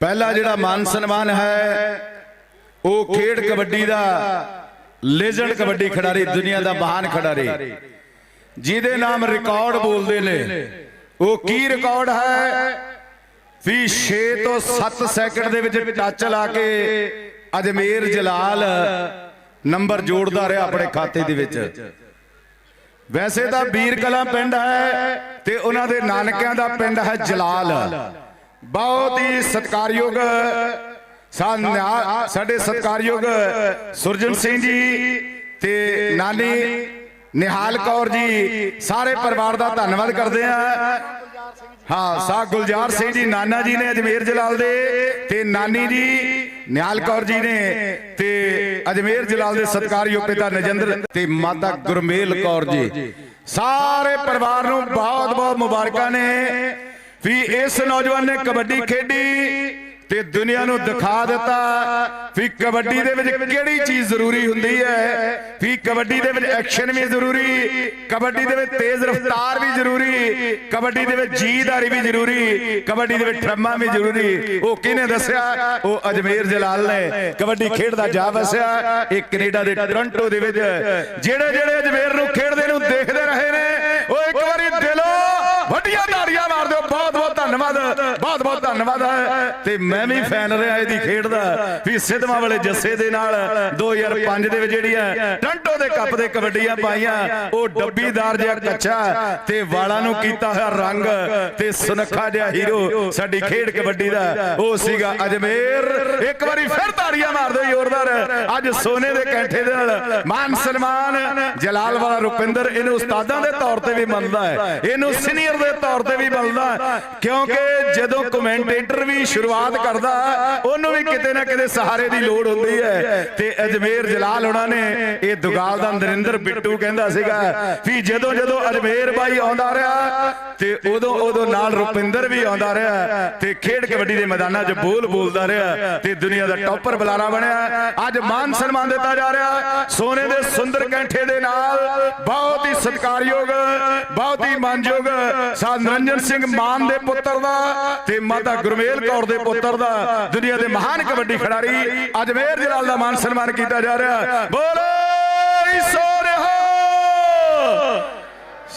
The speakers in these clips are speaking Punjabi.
ਪਹਿਲਾ ਜਿਹੜਾ ਮਾਨ ਸਨਮਾਨ ਹੈ ਉਹ ਖੇਡ ਕਬੱਡੀ ਦਾ ਲੈਜੈਂਡ ਕਬੱਡੀ ਖਿਡਾਰੀ ਦੁਨੀਆ ਦਾ ਮਹਾਨ ਖਿਡਾਰੀ। ਜਿਹਦੇ ਨਾਮ ਰਿਕਾਰਡ ਬੋਲਦੇ ਨੇ। ਉਹ ਕੀ ਰਿਕਾਰਡ ਹੈ? ਵੀ 6 ਤੋਂ 7 ਸੈਕਿੰਡ ਦੇ ਵਿੱਚ ਟੱਚ ਲਾ ਕੇ ਅਜਮੇਰ ਜਲਾਲ ਨੰਬਰ ਜੋੜਦਾ ਰਿਹਾ ਆਪਣੇ ਖਾਤੇ ਦੇ ਵਿੱਚ। ਵੈਸੇ ਤਾਂ ਵੀਰ ਕਲਾ ਪਿੰਡ ਹੈ ਤੇ ਉਹਨਾਂ ਦੇ ਨਾਨਕਿਆਂ ਦਾ ਪਿੰਡ ਹੈ ਜਲਾਲ। ਬਹੁਤ ਹੀ ਸਤਿਕਾਰਯੋਗ ਸਾਡੇ ਸਤਿਕਾਰਯੋਗ ਸੁਰਜਨ ਸਿੰਘ ਜੀ ਤੇ ਨਾਨੀ ਨਿਹਾਲ ਕੌਰ ਜੀ ਸਾਰੇ ਪਰਿਵਾਰ ਦਾ ਧੰਨਵਾਦ ਕਰਦੇ ਆ ਹਾਂ। ਸਾ ਗੁਲਜ਼ਾਰ ਸਿੰਘ ਜੀ ਨਾਨਾ ਜੀ ਨੇ ਅਜਮੇਰ ਜਲਾਲ ਦੇ ਤੇ ਨਾਨੀ ਜੀ ਨਿਹਾਲ ਕੌਰ ਜੀ ਨੇ ਤੇ ਅਜਮੇਰ ਜਲਾਲ ਦੇ ਸਤਿਕਾਰਯੋਗ ਪਿਤਾ ਨਜਿੰਦਰ ਤੇ ਮਾਤਾ ਗੁਰਮੇਲ ਕੌਰ ਜੀ। ਸਾਰੇ ਪਰਿਵਾਰ ਨੂੰ ਬਹੁਤ ਬਹੁਤ ਮੁਬਾਰਕਾਂ ਨੇ। ਵੀ ਇਸ ਨੌਜਵਾਨ ਨੇ ਕਬੱਡੀ ਖੇਡੀ ਤੇ ਦੁਨੀਆ ਨੂੰ ਦਿਖਾ ਦਿੱਤਾ। ਵੀ ਕਬੱਡੀ ਦੇ ਵਿੱਚ ਕਿਹੜੀ ਚੀਜ਼ ਜ਼ਰੂਰੀ ਹੁੰਦੀ ਹੈ? ਵੀ ਕਬੱਡੀ ਦੇ ਵਿੱਚ ਐਕਸ਼ਨ ਵੀ ਜ਼ਰੂਰੀ ਕਬੱਡੀ ਦੇ ਵਿੱਚ ਤੇਜ਼ ਰਫ਼ਤਾਰ ਵੀ ਜ਼ਰੂਰੀ ਕਬੱਡੀ ਦੇ ਵਿੱਚ ਜੀਦਾਰੀ ਵੀ ਜ਼ਰੂਰੀ ਕਬੱਡੀ ਦੇ ਵਿੱਚ ਠਰਮਾ ਵੀ ਜ਼ਰੂਰੀ। ਉਹ ਕਿਹਨੇ ਦੱਸਿਆ? ਉਹ ਅਜਮੇਰ ਜਲਾਲ ਨੇ। ਕਬੱਡੀ ਖੇਡਦਾ ਜਾ ਵਸਿਆ ਇਹ ਕੈਨੇਡਾ ਦੇ ਟੋਰਾਂਟੋ ਦੇ ਵਿੱਚ। ਜਿਹੜੇ ਜਿਹੜੇ ਅਜਮੇਰ ਨੂੰ ਖੇਡਦੇ ਨੂੰ ਦੇਖਦੇ ਰਹੇ ਨੇ ਉਹ ਇੱਕ ਵਾਰੀ ਦਿਲੋਂ ਵੱਡੀਆਂ ਤਾੜੀਆਂ ਮਾਰ ਦਿਓ ਬਹੁਤ ਬਹੁਤ ਧੰਨਵਾਦ ਬਹੁਤ ਬਹੁਤ ਧੰਨਵਾਦ। ਤੇ ਮੈਂ ਵੀ ਫੈਨ ਰਿਹਾ ਇਹਦੀ ਖੇਡ ਦਾ। ਵੀ ਸਿੱਧਵਾਂ ਵਾਲੇ ਜੱਸੇ ਦੇ ਨਾਲ 2005 ਦੇ ਵਿੱਚ ਜਿਹੜੀਆਂ ਟੰਟੋ ਦੇ ਕੱਪ ਦੇ ਕਬੱਡੀਆਂ ਪਾਈਆਂ। ਉਹ ਡੱਬੀਦਾਰ ਜਿਹਾ ਕੱਚਾ ਤੇ ਵਾਲਾਂ ਨੂੰ ਕੀਤਾ ਹੋਇਆ ਰੰਗ ਤੇ ਸੁਨੱਖਾ ਜਿਹਾ ਹੀਰੋ ਸਾਡੀ ਖੇਡ ਕਬੱਡੀ ਦਾ। ਉਹ ਸੀਗਾ ਅਜਮੇਰ। ਇੱਕ ਵਾਰੀ ਫਿਰ ਤਾੜੀਆਂ ਮਾਰ ਜ਼ੋਰਦਾਰ। ਅੱਜ ਸੋਨੇ ਦੇ ਕੈਂਠੇ ਦੇ ਨਾਲ ਮਾਨ ਸਨਮਾਨ ਜਲਾਲ ਵਾਲਾ ਰੁਪਿੰਦਰ। ਇਹਨੂੰ ਉਸਤਾਦਾਂ ਦੇ ਤੌਰ ਤੇ ਵੀ ਮੰਨਦਾ ਹੈ। ਇਹਨੂੰ ਸੀਨੀਅਰ ਦੇ ਤੌਰ ਤੇ ਵੀ ਮੰਨਦਾ ਕਿਉਂਕਿ ਜਦੋਂ ਕਮੈਂਟੇਟਰ ਵੀ ਸ਼ੁਰੂਆਤ ਕਰਦਾ, ਉਹਨੂੰ ਵੀ ਕਿਤੇ ਨਾ ਕਿਤੇ ਸਹਾਰੇ ਦੀ ਲੋੜ ਹੁੰਦੀ ਹੈ। ਤੇ ਅਜਮੇਰ ਜਲਾਲ ਉਹਨਾਂ ਨੇ ਇਹ ਦੁਗਾਲ ਦਾ ਨਰਿੰਦਰ ਬਿੱਟੂ ਕਹਿੰਦਾ ਸੀਗਾ। ਵੀ ਜਦੋਂ ਜਦੋਂ ਅਜਮੇਰ ਬਾਈ ਆਉਂਦਾ ਰਿਹਾ ਤੇ ਉਦੋਂ ਉਦੋਂ ਨਾਲ ਰੁਪਿੰਦਰ ਵੀ ਆਉਂਦਾ ਰਿਹਾ ਤੇ ਖੇਡ ਕਬੱਡੀ ਦੇ ਮੈਦਾਨਾਂ 'ਚ ਬੋਲ ਬੋਲਦਾ ਰਿਹਾ ਤੇ ਦੁਨੀਆ ਦਾ ਟੌਪਰ ਬੁਲਾਰਾ ਬਣਿਆ। ਅੱਜ ਮਾਨ ਸਨਮਾਨ ਦਿੱਤਾ ਜਾ ਰਿਹਾ। ਸੋਨੇ ਦੇ ਸੁੰਦਰ ਕੈਂਠੇ ਦੇ ਨਾਲ ਬਹੁਤ ਹੀ ਸਤਿਕਾਰਯੋਗ ਬਹੁਤ ਹੀ ਮਾਨਯੋਗ ਸਾ ਨਰਿੰਜਨ ਸਿੰਘ ਮਾਨ ਦੇ ਪੁੱਤਰ ਦਾ ਤੇ ਮਾਤਾ ਗੁਰਮੇਲ ਕੌਰ ਦੇ ਪੁੱਤਰ ਦਾ ਦੁਨੀਆ ਦੇ ਮਹਾਨ ਕਬੱਡੀ ਖਿਡਾਰੀ ਅਜਮੇਰ ਜਲਾਲ ਦਾ ਮਾਨ ਸਨਮਾਨ ਕੀਤਾ ਜਾ ਰਿਹਾ ਬੋਲੇ ਸੋ ਰਿਹਾ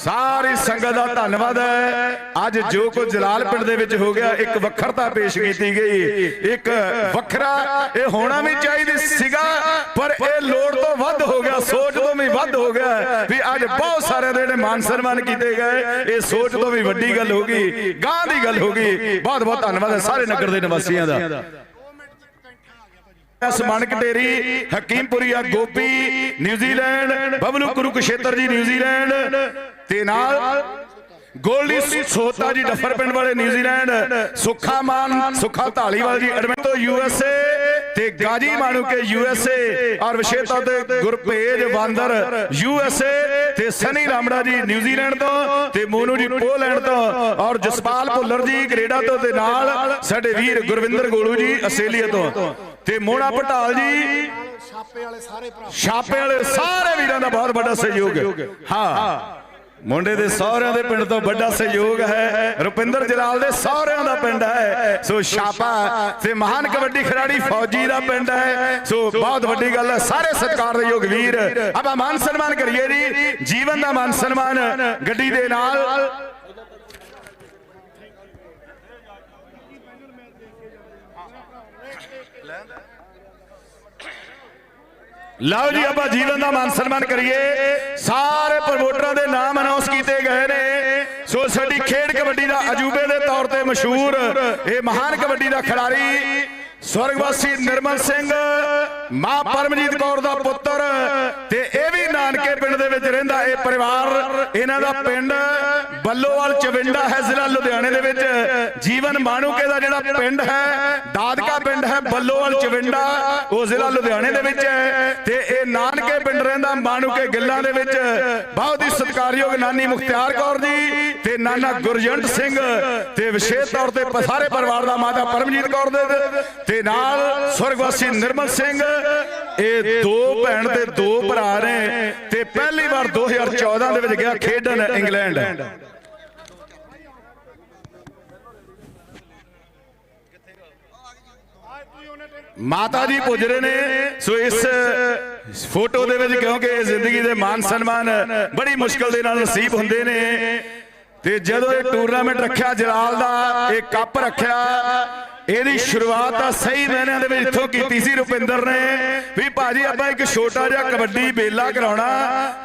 ਸਾਰੀ ਸੰਗਤ ਦਾ ਧੰਨਵਾਦ ਹੈ। ਅੱਜ ਜੋ ਕੁਝ ਜਲਾਲ ਪਿੰਡ ਦੇ ਵਿੱਚ ਹੋ ਗਿਆ ਇੱਕ ਵੱਖਰਤਾ ਪੇਸ਼ ਕੀਤੀ ਗਈ। ਇੱਕ ਵੱਖਰਾ ਇਹ ਹੋਣਾ ਵੀ ਚਾਹੀਦੀ ਸੀਗਾ ਪਰ ਇਹ ਲੋੜ ਤੋਂ ਵੱਧ ਹੋ ਗਿਆ ਸੋਚ ਤੋਂ ਵੀ ਵੱਧ ਹੋ ਗਿਆ ਵੀ ਅੱਜ ਬਹੁਤ ਸਾਰੇ ਦੇ ਜਿਹੜੇ ਮਾਨ ਸਨਮਾਨ ਕੀਤੇ ਗਏ ਇਹ ਸੋਚ ਤੋਂ ਵੀ ਵੱਡੀ ਗੱਲ ਹੋ ਗਈ ਗਾਂ ਦੀ ਗੱਲ ਹੋ ਗਈ। ਬਹੁਤ ਬਹੁਤ ਧੰਨਵਾਦ ਹੈ ਸਾਰੇ ਨਗਰ ਦੇ। ਨਿਵਾਸੀਆਂ ਦਾ। ਸਮਾਨ Kateri Hakimpuria Gopi New Zealand Bablu Kurukshetra ji New Zealand. ਤੇ ਨਾਲ ਗੋਲਡੀ ਸੋਤਾ ਜੀ ਡੱਫਰ ਪਿੰਡ ਵਾਲੇ ਨਿਊਜ਼ੀਲੈਂਡ ਸੁੱਖਾ ਮਾਨ ਸੁੱਖਾ ਢਾਲੀਵਾਲ ਜੀ ਐਡਮਿੰਟੋ ਯੂਐਸਏ ਤੇ ਗਾਜੀ ਮਾਣੂਕੇ ਯੂਐਸਏ ਔਰ ਵਿਸ਼ੇਸ਼ ਤੌਰ ਤੇ ਗੁਰਪੇਜ ਵਾਂਦਰ ਯੂਐਸਏ ਤੇ ਸਨੀ ਰਾਮੜਾ ਜੀ ਨਿਊਜ਼ੀਲੈਂਡ ਤੋਂ ਤੇ ਮੋਨੂ ਜੀ ਪੋਲੈਂਡ ਤੋਂ ਔਰ ਜਸਪਾਲ ਭੁੱਲਰ ਜੀ ਕੈਨੇਡਾ ਤੋਂ ਤੇ ਨਾਲ ਸਾਡੇ ਵੀਰ ਗੁਰਵਿੰਦਰ ਗੋਲੂ ਜੀ ਆਸਟ੍ਰੇਲੀਆ ਤੋਂ ਤੇ ਮੋਣਾ ਪਟਾਲ ਜੀ ਛਾਪੇ ਵਾਲੇ ਸਾਰੇ ਭਰਾ। ਛਾਪੇ ਵਾਲੇ ਸਾਰੇ ਵੀਰਾਂ ਦਾ ਬਹੁਤ ਵੱਡਾ ਸਹਿਯੋਗ। ਹੈ ਹਾਂ। ਮੁੰਡੇ ਦੇ ਸਹੁਰਿਆਂ ਦੇ ਪਿੰਡ ਤੋਂ ਵੱਡਾ ਸਹਿਯੋਗ ਹੈ। ਰੁਪਿੰਦਰ ਜਲਾਲ ਦੇ ਸਹੁਰਿਆਂ ਦਾ ਪਿੰਡ ਹੈ। ਸੋ ਛਾਪਾ ਤੇ ਮਹਾਨ ਕਬੱਡੀ ਖਿਡਾਰੀ ਫੌਜੀ ਦਾ ਪਿੰਡ ਹੈ। ਸੋ ਬਹੁਤ ਵੱਡੀ ਗੱਲ ਹੈ। ਸਾਰੇ ਸਤਿਕਾਰਯੋਗ ਵੀਰ, ਆਪਾਂ ਮਾਨ ਸਨਮਾਨ ਕਰੀਏ ਜੀ। ਜੀਵਨ ਦਾ ਮਾਨ ਸਨਮਾਨ ਗੱਡੀ ਦੇ ਨਾਲ। ਲਓ ਜੀ ਆਪਾਂ ਜੀਵਨ ਦਾ ਮਾਨ ਸਨਮਾਨ ਕਰੀਏ। ਸਾਰੇ ਪ੍ਰਮੋਟਰਾਂ ਦੇ ਨਾਮ ਅਨਾਉਂਸ ਕੀਤੇ ਗਏ ਨੇ। ਸੋ ਸਾਡੀ ਖੇਡ ਕਬੱਡੀ ਦਾ ਅਜੂਬੇ ਦੇ ਤੌਰ ਤੇ ਮਸ਼ਹੂਰ ਇਹ ਮਹਾਨ ਕਬੱਡੀ ਦਾ ਖਿਡਾਰੀ ਸਵਰਗਵਾਸੀ ਨਿਰਮਲ ਸਿੰਘ। ਮਾਂ ਪਰਮਜੀਤ ਕੌਰ ਦਾ ਪੁੱਤਰ ਤੇ ਇਹ ਵੀ ਨਾਨਕੇ ਪਿੰਡ ਦੇ ਵਿੱਚ ਰਹਿੰਦਾ ਇਹ ਪਰਿਵਾਰ। ਇਹਨਾਂ ਦਾ ਪਿੰਡ ਬੱਲੋਵਾਲ ਚਵਿੰਡਾ ਹੈ ਜ਼ਿਲ੍ਹਾ ਲੁਧਿਆਣੇ ਦੇ ਵਿੱਚ। ਜੀਵਨ ਮਾਣੂਕੇ ਦਾ ਜਿਹੜਾ ਪਿੰਡ ਹੈ ਦਾਦਕਾ ਪਿੰਡ ਹੈ ਬੱਲੋਵਾਲ ਚਵਿੰਡਾ ਉਹ ਜ਼ਿਲ੍ਹਾ ਲੁਧਿਆਣੇ ਦੇ ਵਿੱਚ ਹੈ। ਤੇ ਇਹ ਨਾਨਕੇ ਪਿੰਡ ਰਹਿੰਦਾ ਮਾਣੂਕੇ ਗਿੱਲਾਂ ਦੇ ਵਿੱਚ। ਬਹੁਤ ਹੀ ਸਤਿਕਾਰਯੋਗ ਨਾਨੀ ਮੁਖਤਿਆਰ ਕੌਰ ਜੀ। ਤੇ ਨਾਨਾ ਗੁਰਜੰਟ ਸਿੰਘ ਤੇ ਵਿਸ਼ੇਸ਼ ਤੌਰ ਤੇ ਸਾਰੇ ਪਰਿਵਾਰ ਦਾ ਮਾਤਾ ਪਰਮਜੀਤ ਕੌਰ ਦੇ ਤੇ ਨਾਲ ਸਵਰਗਵਾਸੀ ਨਿਰਮਲ ਸਿੰਘ। ਇਹ ਦੋ ਭੈਣ ਤੇ ਦੋ ਭਰਾ ਨੇ ਤੇ ਪਹਿਲੀ ਵਾਰ 2014 ਦੇ ਵਿੱਚ ਗਿਆ ਖੇਡਣ ਇੰਗਲੈਂਡ। ਮਾਤਾ ਜੀ ਪੁੱਜ ਰਹੇ ਨੇ। ਸੋ ਇਸ ਫੋਟੋ ਦੇ ਵਿੱਚ ਕਿਉਂਕਿ ਜ਼ਿੰਦਗੀ ਦੇ ਮਾਨ ਸਨਮਾਨ ਬੜੀ ਮੁਸ਼ਕਲ ਦੇ ਨਾਲ ਨਸੀਬ ਹੁੰਦੇ ਨੇ। ਤੇ ਜਦੋਂ ਇਹ ਟੂਰਨਾਮੈਂਟ ਰੱਖਿਆ ਜਲਾਲ ਦਾ ਇਹ ਕੱਪ ਰੱਖਿਆ ਇਹਦੀ ਸ਼ੁਰੂਆਤ ਤਾਂ ਸਹੀ ਮੈਨਿਆਂ ਦੇ ਵਿੱਚ ਇੱਥੋਂ ਕੀਤੀ ਸੀ ਰੁਪਿੰਦਰ ਨੇ ਵੀ ਭਾਜੀ ਆਪਾਂ ਇੱਕ ਛੋਟਾ ਜਿਹਾ ਕਬੱਡੀ ਬੇਲਾ ਕਰਾਉਣਾ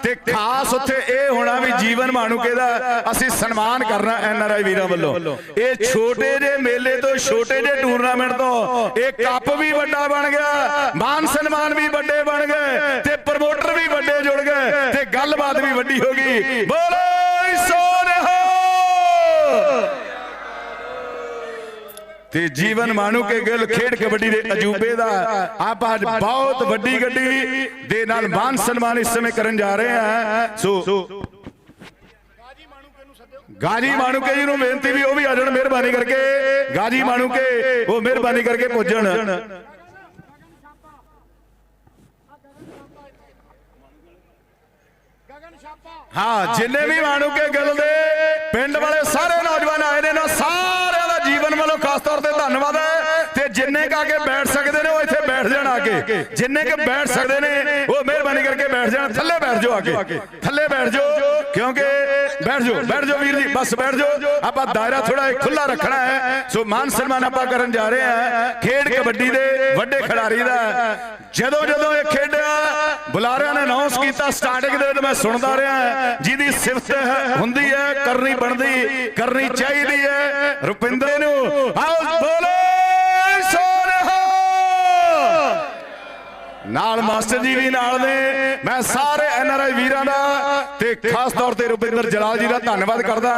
ਤੇ ਖਾਸ ਉੱਥੇ ਇਹ ਹੋਣਾ ਵੀ ਜੀਵਨ ਮਾਣੂਕੇ ਦਾ ਅਸੀਂ ਸਨਮਾਨ ਕਰਨਾ ਐਨ ਆਰ ਆਈ ਵੀਰਾਂ ਵੱਲੋਂ। ਇਹ ਛੋਟੇ ਜਿਹੇ ਮੇਲੇ ਤੋਂ ਛੋਟੇ ਜਿਹੇ ਟੂਰਨਾਮੈਂਟ ਤੋਂ ਇਹ ਕੱਪ ਵੀ ਵੱਡਾ ਬਣ ਗਿਆ ਮਾਨ ਸਨਮਾਨ ਵੀ ਵੱਡੇ ਬਣ ਗਏ ਤੇ ਪ੍ਰਮੋਟਰ ਵੀ ਵੱਡੇ ਜੁੜ ਗਏ ਤੇ ਗੱਲਬਾਤ ਵੀ ਵੱਡੀ ਹੋ ਗਈ। ਬੋਲੋ! ਤੇ ਜੀਵਨ ਮਾਨੂ ਕੇ ਗਿੱਲ ਖੇਡ ਕਬੱਡੀ ਦੇ ਅਜੂਬੇ ਦਾ। ਆਪਾਂ ਅੱਜ ਬਹੁਤ ਵੱਡੀ ਗੱਡੀ ਦੇ ਨਾਲ ਮਾਨ ਸਨਮਾਨ ਇਸ ਸਮੇਂ ਕਰਨ ਜਾ ਰਹੇ ਹਾਂ। ਸੋ ਗਾਜੀ ਮਾਣੂਕੇ ਜੀ ਨੂੰ ਬੇਨਤੀ ਵੀ ਉਹ ਵੀ ਆ ਜਾਣ ਮਿਹਰਬਾਨੀ ਕਰਕੇ। ਗਾਜੀ ਮਾਣੂਕੇ ਉਹ ਮਿਹਰਬਾਨੀ ਕਰਕੇ ਪੁੱਜਣ। ਹਾਂ ਜਿੰਨੇ ਵੀ ਮਾਣੂਕੇ ਗਿੱਲ ਦੇ ਪਿੰਡ ਵਾਲੇ ਸਾਰੇ ਨੌਜਵਾਨ ਆਏ ਨੇ ਨਾ ਜੀਵਨ ਵੱਲੋਂ ਖਾਸ ਤੌਰ ਤੇ ਧੰਨਵਾਦ ਹੈ। ਤੇ ਜਿੰਨੇ ਕਾ ਕੇ ਬੈਠ ਸਕਦੇ ਨੇ, ਉਹ ਇੱਥੇ ਬੈਠ ਜਾਣ ਆ ਕੇ। ਜਿੰਨੇ ਕੇ ਬੈਠ ਸਕਦੇ ਨੇ, ਉਹ ਮਿਹਰਬਾਨੀ ਕਰਕੇ ਬੈਠ ਜਾਣ। ਥੱਲੇ ਬੈਠ ਜਾਓ ਆ ਕੇ। ਥੱਲੇ ਬੈਠ ਜਾਓ, ਕਿਉਂਕਿ ਬੈਠ ਜਾਓ ਬੈਠ ਜਾਓ ਵੀਰ ਜੀ, ਬਸ ਬੈਠ ਜਾਓ। ਆਪਾਂ ਦਾਇਰਾ ਥੋੜਾ ਖੁੱਲਾ ਰੱਖਣਾ ਹੈ। ਸੋ ਮਾਨ ਸਨਮਾਨ ਆਪਾਂ ਕਰਨ ਜਾ ਰਹੇ ਹਾਂ। ਖੇਡ ਕਬੱਡੀ ਦੇ ਵੱਡੇ ਖਿਡਾਰੀ ਦਾ। ਜਦੋਂ ਜਦੋਂ ਇਹ ਖੇਡ ਬੁਲਾਰਿਆਂ ਨੇ ਅਨਾਉਂਸ ਕੀਤਾ ਸਟਾਰਟਿੰਗ ਦੇ ਵਿੱਚ ਮੈਂ ਸੁਣਦਾ ਰਿਹਾ ਜਿਹਦੀ ਸਿਫਤ ਹੁੰਦੀ ਹੈ ਕਰਨੀ ਬਣਦੀ ਕਰਨੀ ਚਾਹੀਦੀ ਹੈ। ਰੁਪਿੰਦਰ ਨੂੰ ਆਓ ਬੋਲੋ ਸੋਨਹਾ ਨਾਲ ਮਾਸਟਰ ਜੀ ਵੀ ਨਾਲ ਨੇ। ਮੈਂ ਸਾਰੇ ਐਨਆਰਆਈ ਵੀਰਾਂ ਦਾ ਤੇ ਖਾਸ ਤੌਰ ਤੇ ਰੁਪਿੰਦਰ ਜਲਾਲ ਜੀ ਦਾ ਧੰਨਵਾਦ ਕਰਦਾ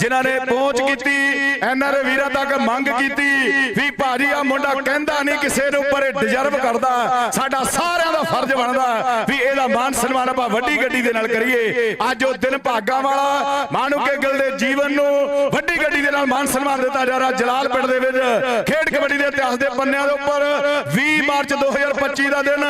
ਜਿਨ੍ਹਾਂ ਨੇ ਪਹੁੰਚ ਕੀਤੀ ਐਨਆਰਆਈ ਵੀਰਾਂ ਤੱਕ ਮੰਗ ਕੀਤੀ ਵੀ ਭਾਜੀ ਆ ਮੁੰਡਾ ਕਹਿੰਦਾ ਨਹੀਂ ਕਿਸੇ ਦੇ ਉੱਪਰ, ਇਹ ਡਿਜ਼ਰਵ ਕਰਦਾ। ਸਾਡਾ ਸਾਰਿਆਂ ਦਾ ਫਰਜ਼ ਬਣਦਾ ਵੀ ਇਹਦਾ ਮਾਨ ਸਨਮਾਨ ਆਪਾਂ ਵੱਡੀ ਗੱਡੀ ਦੇ ਨਾਲ ਕਰੀਏ। ਅੱਜ ਉਹ ਦਿਨ ਭਾਗਾ ਵਾਲਾ ਮਾਨੂਕੇ ਗਿੱਲ ਦੇ ਜੀਵਨ ਨੂੰ ਵੱਡੀ ਗੱਡੀ ਦੇ ਨਾਲ ਮਾਨ ਸਨਮਾਨ ਦਿੱਤਾ ਜਾ ਰਿਹਾ ਜਲਾਲ ਪਿੰਡ ਦੇ ਵਿੱਚ। ਖੇਡ ਕਬੱਡੀ ਦੇ ਇਤਿਹਾਸ ਦੇ ਪੰਨਿਆਂ ਦੇ ਉੱਪਰ 20 ਮਾਰਚ 2025 ਦਾ ਦਿਨ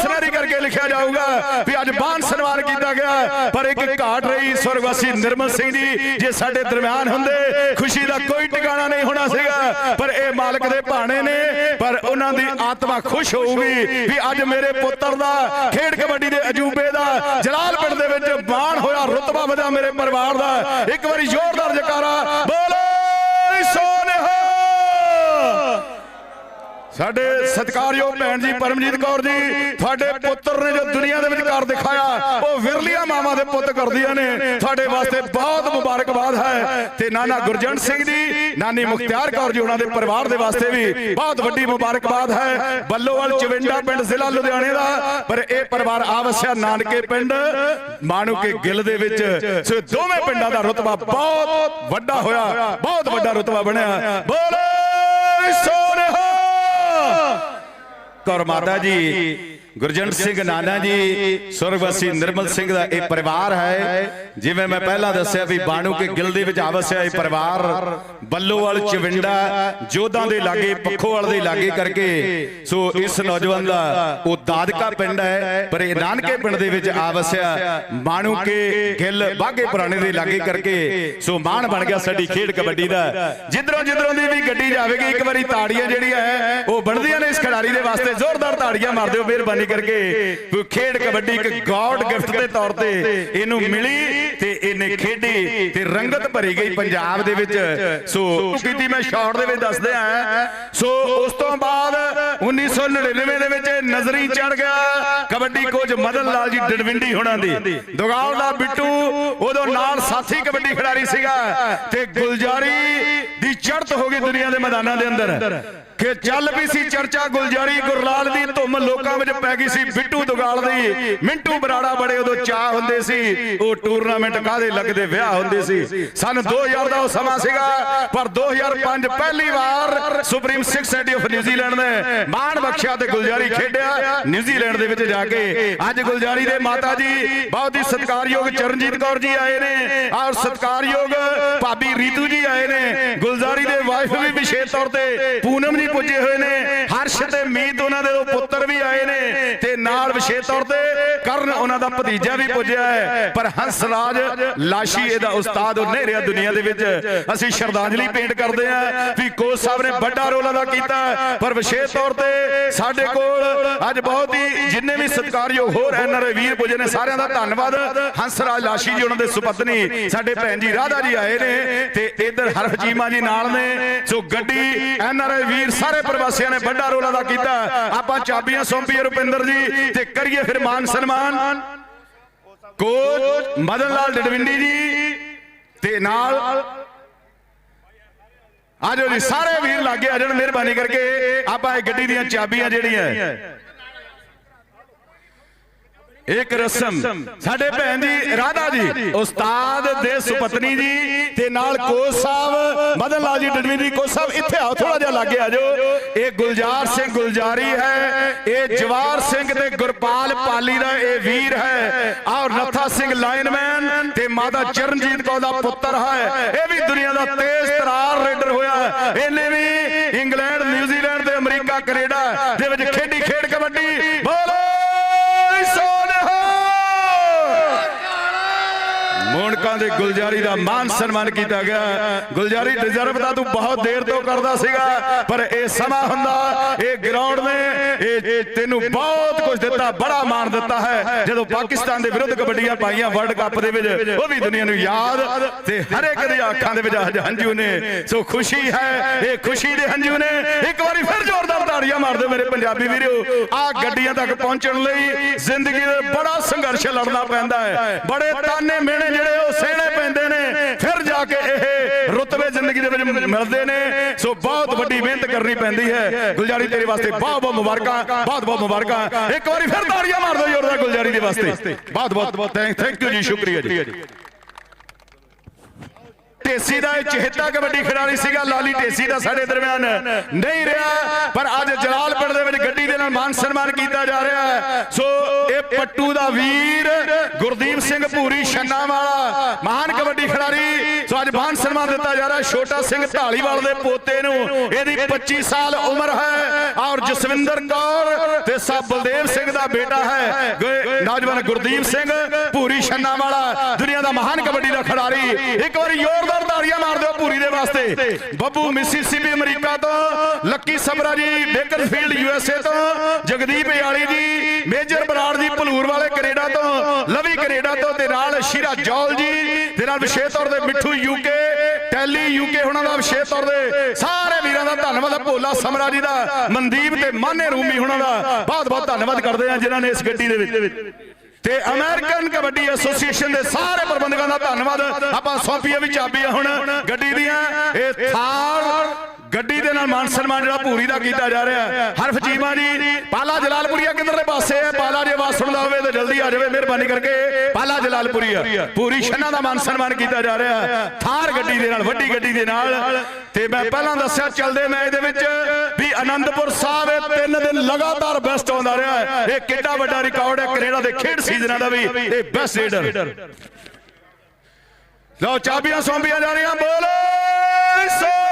ਹੋਰ ਸੁਨਹਿਰੀ ਕਰਕੇ ਲਿਖਿਆ ਜਾਊਗਾ ਵੀ ਅੱਜ ਸਨਮਾਨ ਕੀਤਾ ਗਿਆ। ਪਰ ਇੱਕ ਘਾਟ ਰਹੀ ਸੁਰਗਵਾਸੀ ਨਿਰਮਲ ਸਿੰਘ ਜੀ ਜੇ ਸਾਡੇ ਦਰਮਿਆਨ ਹੁੰਦੇ ਖੁਸ਼ੀ ਦਾ ਕੋਈ ਟਿਕਾਣਾ ਨਹੀਂ ਹੋਣਾ ਸੀਗਾ। ਪਰ ਇਹ ਮਾਲਕ ਦੇ ਭਾਣੇ ਨੇ ਪਰ ਉਹਨਾਂ ਦੀ ਆਤਮਾ ਖੁਸ਼ ਹੋਊਗੀ ਵੀ ਅੱਜ ਮੇਰੇ ਪੁੱਤਰ ਦਾ ਖੇਡ ਕਬੱਡੀ ਦੇ ਅਜੂਬੇ ਦਾ ਜਲਾਲ ਪਿੰਡ ਦੇ ਵਿੱਚ ਮਾਣ ਹੋਇਆ ਰੁਤਬਾ ਵਧਿਆ ਮੇਰੇ ਪਰਿਵਾਰ ਦਾ। ਇੱਕ ਵਾਰੀ ਜ਼ੋਰਦਾਰ ਜਕਾਰਾ ਬੋਲੋ ਸੋਨਹਾ ਸਾਡੇ ਸਤਿਕਾਰਯੋਗ ਭੈਣ ਜੀ ਪਰਮਜੀਤ ਕੌਰ ਜੀ ਤੁਹਾਡੇ ਪੁੱਤਰ ਨੇ ਜੋ ਦੁਨੀਆ ਦੇ ਵਿੱਚ ਕਰ ਦਿਖਾਇਆ, ਉਹ ਵਿਰਲੀਆਂ ਮਾਵਾਂ ਦੇ ਪੁੱਤ ਕਰਦੀਆਂ ਨੇ। ਤੁਹਾਡੇ ਵਾਸਤੇ ਬਹੁਤ ਮੁਬਾਰਕਬਾਦ ਹੈ। ਤੇ ਨਾਨਾ ਗੁਰਜੰਟ ਸਿੰਘ ਜੀ, ਨਾਨੀ ਮੁਖਤਿਆਰ ਕੌਰ ਜੀ ਉਹਨਾਂ ਦੇ ਪਰਿਵਾਰ ਦੇ ਵਾਸਤੇ ਵੀ ਬਹੁਤ ਵੱਡੀ ਮੁਬਾਰਕਬਾਦ ਹੈ। ਬੱਲੋਵਾਲ, ਚਵਿੰਡਾ ਪਿੰਡ, ਜ਼ਿਲ੍ਹਾ ਲੁਧਿਆਣੇ ਦਾ। ਪਰ ਇਹ ਪਰਿਵਾਰ ਆਵਸਿਆ ਨਾਨਕੇ ਪਿੰਡ, ਮਾਣੂਕੇ ਗਿੱਲ ਦੇ ਵਿੱਚ। ਸੋ ਦੋਵੇਂ ਪਿੰਡਾਂ ਦਾ ਰੁਤਬਾ ਬਹੁਤ ਵੱਡਾ ਹੋਇਆ, ਬਹੁਤ ਵੱਡਾ ਰੁਤਬਾ ਬਣਿਆ। ਬੋਲੇ ਸੋਨਹਾ ਕੌਰ ਮਾਤਾ ਜੀ। ਗੁਰਜੰਟ ਸਿੰਘ ਨਾਨਾ ਜੀ ਸੁਰਗਵਾਸੀ ਨਿਰਮਲ ਸਿੰਘ ਦਾ ਇਹ ਪਰਿਵਾਰ ਹੈ। ਜਿਵੇਂ ਮੈਂ ਪਹਿਲਾਂ ਦੱਸਿਆ ਵੀ ਬਾਣੂ ਕੇ ਗਿਲ ਦੇ ਵਿੱਚ ਆਵਸਿਆ ਇਹ ਪਰਿਵਾਰ ਬੱਲੋਵਾਲ ਚਵਿੰਡਾ ਜੋਧਾਂ ਦੇ ਲਾਗੇ ਪੱਖੋਵਾਲ ਦੇ ਲਾਗੇ ਕਰਕੇ। ਸੋ ਇਸ ਨੌਜਵਾਨ ਦਾ ਉਹ ਦਾਦਕਾ ਪਿੰਡ ਹੈ। ਪਰ ਇਹ ਨਾਨਕੇ ਪਿੰਡ ਦੇ ਵਿੱਚ ਆਵਸਿਆ ਬਾਣੂ ਕੇ ਗਿੱਲ ਬਾਗੇ ਪੁਰਾਣੇ ਦੇ ਲਾਗੇ ਕਰਕੇ। ਸੋ ਮਾਣ ਬਣ ਗਿਆ ਸਾਡੀ ਖੇਡ ਕਬੱਡੀ ਦਾ। ਜਿੱਧਰੋਂ ਜਿੱਧਰੋਂ ਦੀ ਵੀ ਗੱਡੀ ਜਾਵੇਗੀ ਇੱਕ ਵਾਰੀ ਤਾੜੀਆਂ ਜਿਹੜੀਆਂ ਹੈ ਉਹ ਬਣਦੀਆਂ ਨੇ ਇਸ ਖਿਡਾਰੀ ਦੇ ਵਾਸਤੇ ਜ਼ੋਰਦਾਰ ਤਾੜੀਆਂ ਮਾਰ ਦਿਓ ਮਿਹਰਬਾਨੀ ਕਰਕੇ ਵੀ ਖੇਡ ਕਬੱਡੀ ਇੱਕ ਗॉड ਗਿਫਟ ਦੇ ਤੌਰ ਤੇ ਇਹਨੂੰ ਮਿਲੀ ਤੇ ਇਹਨੇ ਖੇਡੀ ਤੇ ਰੰਗਤ ਭਰੀ ਗਈ ਪੰਜਾਬ ਦੇ ਵਿੱਚ। ਸੋ ਕੀਤੀ ਮੈਂ ਸ਼ਾਰਟ ਦੇ ਵਿੱਚ ਦੱਸਦੇ ਆ ਸੋ ਉਸ ਤੋਂ ਬਾਅਦ 1999 ਦੇ ਵਿੱਚ ਨਜ਼ਰੀ ਚੜ ਗਿਆ। ਕਬੱਡੀ ਕੋਚ ਮਦਨ ਲਾਲ ਜੀ ਡਡਵਿੰਡੀ ਹੋਣਾ ਦੀ। ਦੁਗਾਲ ਦਾ ਬਿੱਟੂ ਉਦੋਂ ਨਾਲ ਸਾਥੀ ਕਬੱਡੀ ਖਿਡਾਰੀ ਸੀਗਾ। ਤੇ ਗੁਲਜਾਰੀ ਦੀ ਚੜ੍ਹਤ ਹੋ ਗਈ ਦੁਨੀਆ ਦੇ ਮੈਦਾਨਾਂ ਦੇ ਅੰਦਰ। ਕਿ ਚੱਲ ਵੀ ਸੀ ਚਰਚਾ ਗੁਲਜਾਰੀ, ਗੁਰਲਾਲ ਦੀ ਧੁੰਮ ਲੋਕਾਂ ਵਿੱਚ ਪੈ ਗਈ ਸੀ, ਬਿੱਟੂ ਦੁਗਾਲ ਦੀ। ਮਿੰਟੂ ਬਰਾੜਾ ਬੜੇ ਉਦੋਂ ਚਾਹ ਹੁੰਦੇ ਸੀ, ਉਹ ਟੂਰਨਾਮੈਂਟ ਕਾਦੇ ਲੱਗਦੇ ਵਿਆਹ ਹੁੰਦੇ ਸੀ। ਸਨ 2000 ਦਾ ਉਹ ਸਮਾਂ ਸੀਗਾ, ਪਰ 2005 ਪਹਿਲੀ ਵਾਰ supreme 6 society of New Zealand ਨੇ ਮਾਣ ਬਖਸ਼ਿਆ ਤੇ ਗੁਲਜਾਰੀ ਖੇਡਿਆ ਨਿਊਜ਼ੀਲੈਂਡ ਦੇ ਵਿੱਚ ਜਾ ਕੇ। ਅੱਜ ਗੁਲਜਾਰੀ ਦੇ ਮਾਤਾ ਜੀ ਬਹੁਤ ਹੀ ਸਤਿਕਾਰਯੋਗ ਚਰਨਜੀਤ ਕੌਰ ਜੀ ਆਏ ਨੇ। ਔਰ ਸਤਿਕਾਰਯੋਗ ਭਾਬੀ ਰੀਤੂ ਜੀ ਆਏ ਨੇ। ਗੁਲਜ਼ਾਰੀ ਦੇ ਵਾਈਫ ਵੀ ਵਿਸ਼ੇਸ਼ ਤੌਰ ਤੇ ਪੂਨਮ ਜੀ ਪੁੱਜੇ ਹੋਏ ਨੇ। ਹਰਸ਼ ਤੇ ਮੀਤ ਉਹਨਾਂ ਦੇ ਦੋ ਪੁੱਤਰ ਵੀ ਆਏ ਨੇ ਤੇ ਨਾਲ ਵਿਸ਼ੇਸ਼ ਤੌਰ ਤੇ ਕਰਨ ਉਹਨਾਂ ਦਾ ਭਤੀਜਾ ਵੀ ਪੁੱਜਿਆ ਹੈ। ਪਰ ਹੰਸਰਾਜ ਲਾਸ਼ੀ ਇਹਦਾ ਉਸਤਾਦ ਉਹ ਨਹੀਂ ਰਿਹਾ ਦੁਨੀਆ ਦੇ ਵਿੱਚ ਅਸੀਂ ਸ਼ਰਧਾਂਜਲੀ ਪੇਂਟ ਕਰਦੇ ਹਾਂ ਵੀ ਕੋਚ ਸਾਹਿਬ ਨੇ ਵੱਡਾ ਰੋਲ ਅਦਾ ਕੀਤਾ ਪਰ ਵਿਸ਼ੇਸ਼ ਤੌਰ ਤੇ ਸਾਡੇ ਕੋਲ ਅੱਜ ਬਹੁਤ ਹੀ ਜਿੰਨੇ ਵੀ ਸਤਿਕਾਰਯੋਗ ਹੋਰ ਐਨਆਰਆਈ ਵੀਰ ਪੁੱਜੇ ਨੇ ਸਾਰਿਆਂ ਦਾ ਧੰਨਵਾਦ। ਹੰਸ ਰਾਜ ਲਾਸ਼ੀ ਜੀ ਉਹਨਾਂ ਦੇ ਸੁਪਤਨੀ ਸਾਡੇ ਭੈਣ ਜੀ ਰਾਧਾ ਜੀ ਆਏ ਨੇ ਤੇ ਇਧਰ ਹਰਫਜੀਮਾ ਜੀ ਨਾਲ ਨੇ। ਸੋ ਗੱਡੀ ਐਨਆਰਆਈ ਵੀਰ ਸਾਰੇ ਪ੍ਰਵਾਸੀਆਂ ਨੇ ਵੱਡਾ ਰੋਲ ਅਦਾ ਕੀਤਾ। ਆਪਾਂ ਚਾਬੀਆਂ ਸੌਂਪੀਏ ਰੁਪਿੰਦਰ ਜੀ ਤੇ ਕਰੀਏ ਫਿਰ ਮਾਨ ਸਨਮਾਨ। ਕੋਚ ਮਦਨ ਲਾਲ ਡਡਵਿੰਡੀ ਜੀ। ਤੇ ਨਾਲ ਆਜੋ ਜੀ ਸਾਰੇ ਵੀਰ ਲਾਗੇ ਆ ਜਾਣ ਮਿਹਰਬਾਨੀ ਕਰਕੇ। ਆਪਾਂ ਇਹ ਗੱਡੀ ਦੀਆਂ ਚਾਬੀਆਂ ਜਿਹੜੀਆਂ। ਇੱਕ ਰਸਮ। ਸਾਡੇ ਭੈਣ ਜੀ ਰਾਧਾ ਜੀ। ਉਸਤਾਦ ਦੇ ਸੁਪਤਨੀ ਜੀ ਤੇ ਨਾਲ ਕੋਚ ਸਾਹਿਬ ਮਦਨ ਲਾਲ ਜੀ ਡਡਵੀ ਜੀ ਕੋਚ ਸਾਹਿਬ ਇੱਥੇ ਆਓ ਥੋੜਾ ਜਿਹਾ ਲਾਗੇ ਆ ਜਾਓ। ਇਹ ਗੁਲਜ਼ਾਰ ਸਿੰਘ ਗੁਲਜ਼ਾਰੀ ਹੈ। ਇਹ ਜਵਾਰ ਸਿੰਘ ਤੇ ਗੁਰਪਾਲ ਪਾਲੀ ਦਾ ਇਹ ਵੀਰ ਹੈ। ਔਰ ਨੱਥਾ ਸਿੰਘ ਲਾਈਨਮੈਨ ਤੇ ਮਾਤਾ ਚਰਨਜੀਤ ਕੌਰ ਦਾ ਪੁੱਤਰ ਹੈ। ਇਹ ਵੀ ਦੁਨੀਆ ਦਾ ਤੇਜ਼ ਤਰਾਰ ਰੇਡਰ ਹੋਇਆ। ਹੈ। ਇਹਨੇ ਵੀ ਇੰਗਲੈਂਡ ਨਿਊਜ਼ੀਲੈਂਡ ਦੇ ਗੁਲਜ਼ਾਰੀ ਦਾ ਮਾਨ ਸਨਮਾਨ ਕੀਤਾ ਗਿਆ। ਗੁਲਜ਼ਾਰੀ ਡਿਜ਼ਰਵ ਦਾ ਤੂੰ ਬਹੁਤ ਦੇਰ ਤੋਂ ਕਰਦਾ ਸੀਗਾ, ਪਰ ਇਹ ਸਮਾਂ ਹੁੰਦਾ, ਇਹ ਗਰਾਊਂਡ ਨੇ, ਇਹ ਤੈਨੂੰ ਬਹੁਤ ਕੁਝ ਦਿੱਤਾ, ਬੜਾ ਮਾਣ ਦਿੱਤਾ ਹੈ। ਜਦੋਂ ਪਾਕਿਸਤਾਨ ਦੇ ਵਿਰੁੱਧ ਕਬੱਡੀਆਂ ਪਾਈਆਂ ਵਰਲਡ ਕੱਪ ਦੇ ਵਿੱਚ, ਉਹ ਵੀ ਦੁਨੀਆ ਨੂੰ ਯਾਦ ਤੇ ਹਰੇਕ ਦੀ ਅੱਖਾਂ ਦੇ ਵਿੱਚ ਅੱਜ ਹੰਝੂ ਨੇ। ਸੋ ਖੁਸ਼ੀ ਹੈ, ਇਹ ਖੁਸ਼ੀ ਦੇ ਹੰਝੂ ਨੇ। ਇੱਕ ਵਾਰੀ ਫਿਰ ਜ਼ੋਰਦਾਰ ਤਾੜੀਆਂ ਮਾਰ ਦਿਓ ਮੇਰੇ ਪੰਜਾਬੀ ਵੀਰੋ ਆ ਗੱਡੀਆਂ ਤੱਕ ਪਹੁੰਚਣ ਲਈ ਜ਼ਿੰਦਗੀ ਦੇ ਬੜਾ ਸੰਘਰਸ਼ ਲੜਨਾ ਪੈਂਦਾ ਹੈ। ਬੜੇ ਤਾਨੇ ਮਿਹਣੇ ਜਿਹੜੇ ਉਹ ਸਹਿਣੇ ਪੈਂਦੇ ਨੇ। ਫਿਰ ਜਾ ਕੇ ਇਹ ਰੁਤਬੇ ਜ਼ਿੰਦਗੀ ਦੇ ਵਿੱਚ ਮਿਲਦੇ ਨੇ। ਸੋ ਬਹੁਤ ਵੱਡੀ ਮਿਹਨਤ ਕਰਨੀ ਪੈਂਦੀ ਹੈ। ਗੁਲਜ਼ਾਰੀ ਤੇਰੇ ਵਾਸਤੇ ਬਹੁਤ ਬਹੁਤ ਮੁਬਾਰਕਾਂ, ਬਹੁਤ ਬਹੁਤ ਮੁਬਾਰਕਾਂ। ਇੱਕ ਵਾਰੀ ਫਿਰ ਤਾੜੀਆਂ ਮਾਰ ਦਿਓ ਜ਼ੋਰਦਾਰ ਗੁਲਜ਼ਾਰੀ ਦੇ ਵਾਸਤੇ। ਬਹੁਤ ਬਹੁਤ ਥੈਂਕ ਯੂ ਜੀ, ਸ਼ੁਕਰੀਆ ਜੀ। ਢੇਸੀ ਦਾ ਇਹ ਚਿਹਤਾ ਕਬੱਡੀ ਖਿਡਾਰੀ ਸੀਗਾ, ਲਾਲੀ ਢੇਸੀ ਦਾ ਸਾਡੇ ਦਰਮਿਆਨ ਨਹੀਂ ਰਿਹਾ, ਪਰ ਅੱਜ ਜਲਾਲਪੁਰ ਦੇ ਵਿੱਚ ਗੱਡੀ ਦੇ ਨਾਲ ਮਾਨ ਸਨਮਾਨ ਕੀਤਾ ਜਾ ਰਿਹਾ ਹੈ। ਸੋ ਇਹ ਪੱਟੂ ਦਾ ਵੀਰ ਗੁਰਦੀਪ ਸਿੰਘ ਭੂਰੀ, ਛੰਨਾ ਵਾਲਾ, ਮਹਾਨ ਕਬੱਡੀ ਖਿਡਾਰੀ ਅੱਜ ਮਾਨ ਸਨਮਾਨ ਦਿੱਤਾ ਜਾ ਰਿਹਾ ਛੋਟਾ ਸਿੰਘ ਢਾਲੀਵਾਲ ਦੇ ਪੋਤੇ ਨੂੰ। ਇਹਦੀ 25 ਸਾਲ ਉਮਰ ਹੈ। ਔਰ ਜਸਵਿੰਦਰ ਕੌਰ ਤੇ ਸਾ ਬਲਦੇਵ ਸਿੰਘ ਦਾ ਬੇਟਾ ਹੈ। ਨੌਜਵਾਨ ਗੁਰਦੀਪ ਸਿੰਘ ਭੂਰੀ ਛੰਨਾ ਵਾਲਾ ਦੁਨੀਆ ਦਾ ਮਹਾਨ ਕਬੱਡੀ ਦਾ ਖਿਡਾਰੀ। ਇੱਕ ਵਾਰੀ ਜ਼ੋਰਦਾਰ ਤਾੜੀਆਂ ਮਾਰ ਦਿਓ ਭੂਰੀ ਦੇ ਵਾਸਤੇ। ਬੱਬੂ ਮਿਸੀਸੀਪੀ ਅਮਰੀਕਾ ਤੋਂ ਲੱਕੀ ਸਬਰਾ ਜੀ ਬੇਕਰਫੀਲਡ ਯੂਐਸਏ ਤੋਂ ਜਗਦੀਪ ਯਾਲੀ ਜੀ ਮੇਜਰ ਬਰਾੜ ਵਾਲੇ ਕੈਨੇਡਾ ਤੋਂ, ਲਵੀ ਕੈਨੇਡਾ ਤੋਂ ਤੇ ਨਾਲ ਸ਼ੀਰਾ ਜੌਲ ਜੀ ਤੇ ਨਾਲ ਵਿਸ਼ੇਸ਼ ਤੌਰ ਤੇ ਮਿੱਠੂ ਯੂਕੇ ਟੈਲੀ ਯੂਕੇ ਉਹਨਾਂ ਦਾ ਵਿਸ਼ੇਸ਼ ਤੌਰ ਤੇ ਸਾਰੇ ਵੀਰਾਂ ਦਾ ਧੰਨਵਾਦ ਭੋਲਾ ਸਮਰਾ ਜੀ ਦਾ, ਮਨਦੀਪ ਤੇ ਮਾਨੇ ਰੂਮੀ ਉਹਨਾਂ ਦਾ ਬਹੁਤ ਬਹੁਤ ਧੰਨਵਾਦ ਕਰਦੇ ਹਾਂ ਜਿਨ੍ਹਾਂ ਨੇ ਇਸ ਗੱਡੀ ਦੇ ਵਿੱਚ। ਤੇ ਅਮਰੀਕਨ ਕਬੱਡੀ ਐਸੋਸੀਏਸ਼ਨ ਦੇ ਸਾਰੇ ਪ੍ਰਬੰਧਕਾਂ ਦਾ ਧੰਨਵਾਦ। ਆਪਾਂ ਸੌਂਪੀਏ ਵੀ ਚਾਬੀਆਂ ਹੁਣ ਗੱਡੀ ਦੀਆਂ। ਇਹ ਥਾਰ ਗੱਡੀ ਦੇ ਨਾਲ ਮਾਨ ਸਨਮਾਨ ਜਿਹੜਾ ਭੂਰੀ ਦਾ ਕੀਤਾ ਜਾ ਰਿਹਾ ਹੈ। ਹਰਫ ਜੀਮਾ ਜੀ, ਪਾਲਾ ਜਲਾਲਪੁਰੀਆ ਕਿਧਰਲੇ ਪਾਸੇ ਹੈ? ਪਾਲਾ ਜੇ ਆਵਾਜ਼ ਸੁਣਦਾ ਹੋਵੇ ਤਾਂ ਜਲਦੀ ਆ ਜਾਵੇ, ਮਿਹਰਬਾਨੀ ਕਰਕੇ। ਪਾਲਾ ਜਲਾਲਪੁਰੀਆ ਪੂਰੀ ਛੰਨਾ ਦਾ ਮਾਨ ਸਨਮਾਨ ਕੀਤਾ ਜਾ ਰਿਹਾ ਹੈ। ਥਾਰ ਗੱਡੀ ਦੇ ਨਾਲ, ਵੱਡੀ ਗੱਡੀ ਦੇ ਨਾਲ। ਤੇ ਮੈਂ ਪਹਿਲਾਂ ਦੱਸਿਆ, ਚੱਲਦੇ ਮੈਚ ਦੇ ਵਿੱਚ ਵੀ ਅਨੰਦਪੁਰ ਸਾਹਿਬ ਇਹ ਤਿੰਨ ਦਿਨ ਲਗਾਤਾਰ ਬੈਸਟ ਆਉਂਦਾ ਰਿਹਾ ਹੈ। ਇਹ ਕਿੰਨਾ ਵੱਡਾ ਰਿਕਾਰਡ ਹੈ, ਕੈਨੇਡਾ ਦੇ ਖੇਡ ਸੀਜ਼ਨਾਂ ਦਾ ਵੀ ਇਹ ਬੈਸਟ ਰੇਡਰ ਲਓ, ਚਾਬੀਆਂ ਸੌਂਪੀਆਂ ਜਾ ਰਹੀਆਂ, ਬੋਲੇ ਸੋਨਹਾ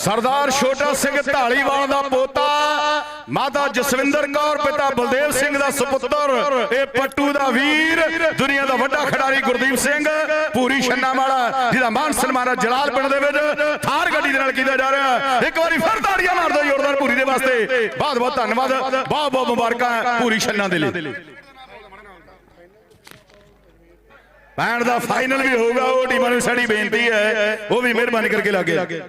ਸਰਦਾਰ ਛੋਟਾ ਸਿੰਘ ਢਾਲੀਵਾਲ ਦਾ ਪੋਤਾ, ਮਾਤਾ ਜਸਵਿੰਦਰ ਕੌਰ, ਪਿਤਾ ਬਲਦੇਵ ਸਿੰਘ ਦਾ ਸੁਪੁੱਤਰ, ਇਹ ਪੱਟੂ ਦਾ ਵੀਰ, ਦੁਨੀਆ ਦਾ ਵੱਡਾ ਖਿਡਾਰੀ ਗੁਰਦੀਪ ਸਿੰਘ, ਪੂਰੀ ਛੰਨਾ ਵਾਲਾ ਜਿਹਦਾ ਮਾਨ ਸਨਮਾਨ ਜਲਾਲ ਪਿੰਡ ਦੇ ਵਿੱਚ, ਥਾਰ ਗੱਡੀ ਦੇ ਨਾਲ ਕੀਤਾ ਜਾ ਰਿਹਾ ਇੱਕ ਵਾਰੀ ਫਿਰ ਤਾੜੀਆਂ ਮਾਰ ਦਿਓ ਜ਼ੋਰਦਾਰ ਪੂਰੀ ਦੇ ਵਾਸਤੇ। ਬਹੁਤ ਬਹੁਤ ਧੰਨਵਾਦ, ਬਹੁਤ ਬਹੁਤ ਮੁਬਾਰਕਾਂ ਪੂਰੀ ਛੰਨਾ ਦੇ ਲਈ। ਪੈਣ ਦਾ ਫਾਈਨਲ ਵੀ ਹੋਊਗਾ, ਉਹ ਟੀਮਾਂ ਨੂੰ ਸਾਡੀ ਬੇਨਤੀ ਹੈ, ਉਹ ਵੀ ਮਿਹਰਬਾਨੀ ਕਰਕੇ ਲਾਗੇ।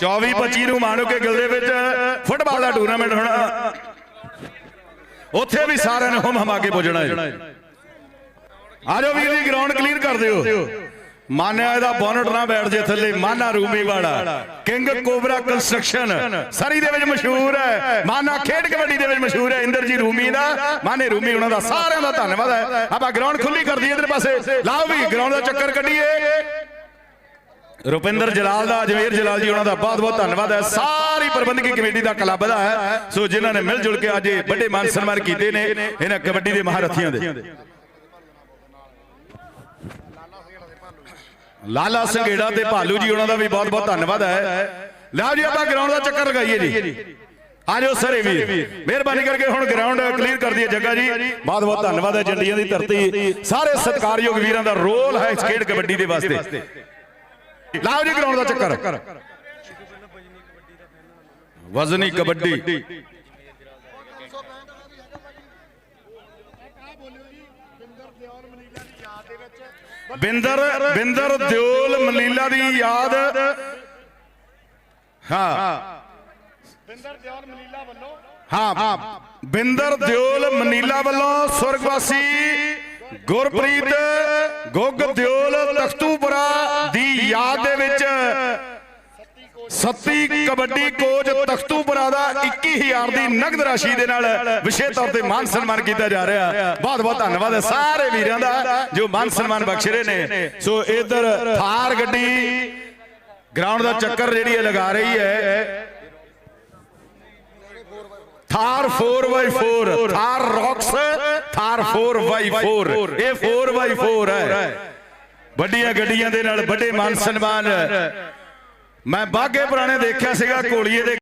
24 25 ਨੂੰ ਮਾਨੋ ਕੇ ਗਿਲ ਦੇ ਵਿੱਚ ਫੁੱਟਬਾਲ ਦਾ ਟੂਰਨਾਮੈਂਟ ਹੋਣਾ। ਉੱਥੇ ਵੀ ਸਾਰਿਆਂ ਨੇ ਹਮ ਹਮਾ ਕੇ ਪੁੱਜਣਾ ਹੈ ਆਜੋ ਵੀਰ ਜੀ ਗਰਾਊਂਡ ਕਲੀਅਰ ਕਰ ਦਿਓ। ਮਾਨਿਆ ਇਹਦਾ ਬੋਨਟ ਨਾ ਬੈਠ ਜੇ ਥੱਲੇ, ਮਾਨਾ ਰੂਮੀ ਵਾਲਾ। ਕਿੰਗ ਕੋਬਰਾ ਕੰਸਟਰਕਸ਼ਨ ਸਰੀ ਦੇ ਵਿੱਚ ਮਸ਼ਹੂਰ ਹੈ। ਮਾਨਾ ਖੇਡ ਕਬੱਡੀ ਦੇ ਵਿੱਚ ਮਸ਼ਹੂਰ ਹੈ, ਇੰਦਰ ਜੀ ਰੂਮੀ ਦਾ। ਮਾਨੇ ਰੂਮੀ ਉਹਨਾਂ ਦਾ ਸਾਰਿਆਂ ਦਾ ਧੰਨਵਾਦ ਹੈ। ਆਪਾਂ ਗਰਾਊਂਡ ਖੁੱਲੀ ਕਰ ਦਈਏ ਇਧਰ ਪਾਸੇ। ਲਾਓ ਵੀ ਗਰਾਊਂਡ ਦਾ ਚੱਕਰ ਕੱਢੀਏ। ਰੁਪਿੰਦਰ ਜਲਾਲ ਦਾ ਅਜਮੇਰ ਜਲਾਲ ਜੀ, ਉਹਨਾਂ ਦਾ ਬਹੁਤ ਬਹੁਤ ਧੰਨਵਾਦ ਹੈ। ਸਾਰੀ ਪ੍ਰਬੰਧਕੀ ਕਮੇਟੀ ਦਾ ਕਲੱਬ ਦਾ ਹੈ। ਸੋ ਜਿਨ੍ਹਾਂ ਨੇ ਮਿਲ ਜੁਲ ਕੇ ਅੱਜ ਇਹ ਵੱਡੇ ਮਾਨ ਸਨਮਾਨ ਕੀਤੇ ਨੇ ਇਹਨਾਂ ਕਬੱਡੀ ਦੇ ਮਹਾਰਥੀਆਂ ਦੇ। ਲਾਲਾ ਸੰਘੇੜਾ ਤੇ ਭਾਲੂ ਜੀ, ਉਹਨਾਂ ਦਾ ਵੀ ਬਹੁਤ ਬਹੁਤ ਧੰਨਵਾਦ ਹੈ। ਲਓ ਜੀ, ਆਪਾਂ ਗਰਾਊਂਡ ਦਾ ਚੱਕਰ ਲਗਾਈਏ ਜੀ। ਆ ਜਾਓ ਸਾਰੇ ਵੀਰ। ਮਿਹਰਬਾਨੀ ਕਰਕੇ ਹੁਣ ਗਰਾਊਂਡ ਕਲੀਅਰ ਕਰ ਦਈਏ ਜੱਗਾ ਜੀ। ਬਹੁਤ ਬਹੁਤ ਧੰਨਵਾਦ ਹੈ, ਜੰਡੀਆਂ ਦੀ ਧਰਤੀ। ਸਾਰੇ ਸਤਿਕਾਰਯੋਗ ਵੀਰਾਂ ਦਾ ਰੋਲ ਹੈ ਇਸ ਖੇਡ ਕਬੱਡੀ ਦੇ ਵਾਸਤੇ। ਲਓ ਜੀ ਗਰਾਊਂਡ ਦਾ ਚੱਕਰ। ਵਜ਼ਨੀ ਕਬੱਡੀ। ਬਿੰਦਰ ਬਿੰਦਰ ਦਿਓਲ ਮਲੀਲਾ ਦੀ ਯਾਦ। ਹਾਂ। ਬਿੰਦਰ ਦਿਓਲ ਮਲੀਲਾ ਵੱਲੋਂ। ਹਾਂ। ਬਿੰਦਰ ਦਿਓਲ ਮਨੀਲਾ ਵੱਲੋਂ ਸੁਰਗਵਾਸੀ ਗੁਰਪ੍ਰੀਤ ਗੁੱਗ ਦਿਓਲ ਤਖਤੂਪੁਰਾ ਦੀ ਯਾਦ ਦੇ ਵਿੱਚ ਸੱਤੀ ਕਬੱਡੀ ਕੋਚ ਤਖਤੂਪੁਰਾ ਦਾ 21000 ਦੀ ਨਗਦ ਰਾਸ਼ੀ ਦੇ ਨਾਲ ਵਿਸ਼ੇਸ਼ ਤੌਰ ਤੇ ਮਾਨ ਸਨਮਾਨ ਕੀਤਾ ਜਾ ਰਿਹਾ। ਬਹੁਤ ਬਹੁਤ ਧੰਨਵਾਦ ਹੈ ਸਾਰੇ ਵੀਰਾਂ ਦਾ ਜੋ ਮਾਨ ਸਨਮਾਨ ਬਖਸ਼ ਰਹੇ ਨੇ। ਸੋ ਇਧਰ ਥਾਰ ਗੱਡੀ ਗਰਾਊਂਡ ਦਾ ਚੱਕਰ ਜਿਹੜੀ ਹੈ ਲਗਾ ਰਹੀ ਹੈ। Thar 4x4 Thar rocks Thar 4x4 ਇਹ 4x4 ਹੈ ਵੱਡੀਆਂ ਗੱਡੀਆਂ ਦੇ ਨਾਲ ਵੱਡੇ ਮਾਨ ਸਨਮਾਨ ਮੈਂ ਬਾਗੇ ਪੁਰਾਣੇ ਦੇਖਿਆ ਸੀਗਾ ਕੋਲੀਏ ਦੇ